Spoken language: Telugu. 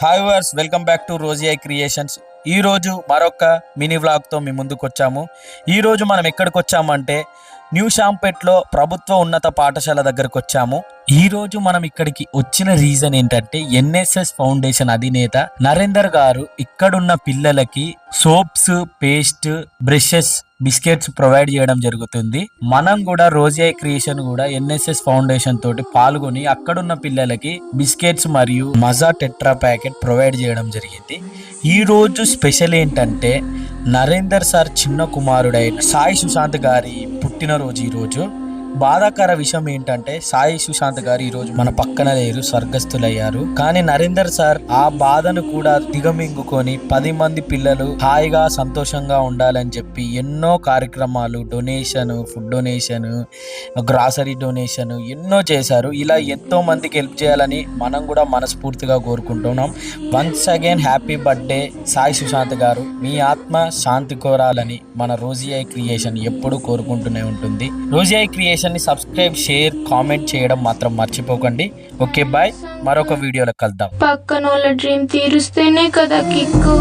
Hi viewers welcome back to Rosy I Creations ఈరోజు మరొక మినీ వ్లాగ్తో మీ ముందుకు వచ్చాము. ఈరోజు మనం ఎక్కడికి వచ్చామంటే న్యూ షాంపేట్లో ప్రభుత్వ ఉన్నత పాఠశాల దగ్గరకు వచ్చాము. ఈరోజు మనం ఇక్కడికి వచ్చిన రీజన్ ఏంటంటే ఎన్ఎస్ఎస్ ఫౌండేషన్ అధినేత నరేందర్ గారు ఇక్కడున్న పిల్లలకి soaps paste brushes biscuits provide చేయడం జరుగుతుంది. మనం కూడా రోజీ క్రియేషన్ కూడా ఎన్ఎస్ఎస్ ఫౌండేషన్ తోటి పాల్గొని అక్కడున్న పిల్లలకి బిస్కెట్స్ మరియు మజా టెట్రా ప్యాకెట్ ప్రొవైడ్ చేయడం జరిగింది. ఈ రోజు స్పెషల్ ఏంటంటే నరేందర్ సార్ చిన్న కుమారుడైన సాయి సుశాంత్ గారి పుట్టినరోజు ఈరోజు బాధాకర విషయం ఏంటంటే సాయి సుశాంత్ గారు ఈ రోజు మన పక్కన లేరు స్వర్గస్థులయ్యారు. కానీ నరేందర్ సార్ ఆ బాధను కూడా దిగమింగుకొని పది మంది పిల్లలు హాయిగా సంతోషంగా ఉండాలని చెప్పి ఎన్నో కార్యక్రమాలు donation food donation grocery donation ఎన్నో చేశారు. ఇలా ఎంతో మందికి హెల్ప్ చేయాలని మనం కూడా మనస్ఫూర్తిగా కోరుకుంటున్నాం. Once again happy birthday Sai Sushant గారు. మీ ఆత్మ శాంతి కోరాలని మన రోజీ ఐ క్రియేషన్ ఎప్పుడూ కోరుకుంటూనే ఉంటుంది. రోజీ ఐ క్రియేషన్ ని సబ్స్క్రైబ్ షేర్ కామెంట్ చేయడం మాత్రం మర్చిపోకండి. Okay bye. మరొక వీడియోలో కలుద్దాం. పక్కనోళ్ళ డ్రీమ్ తీరుస్తేనే కదా కిక్కు.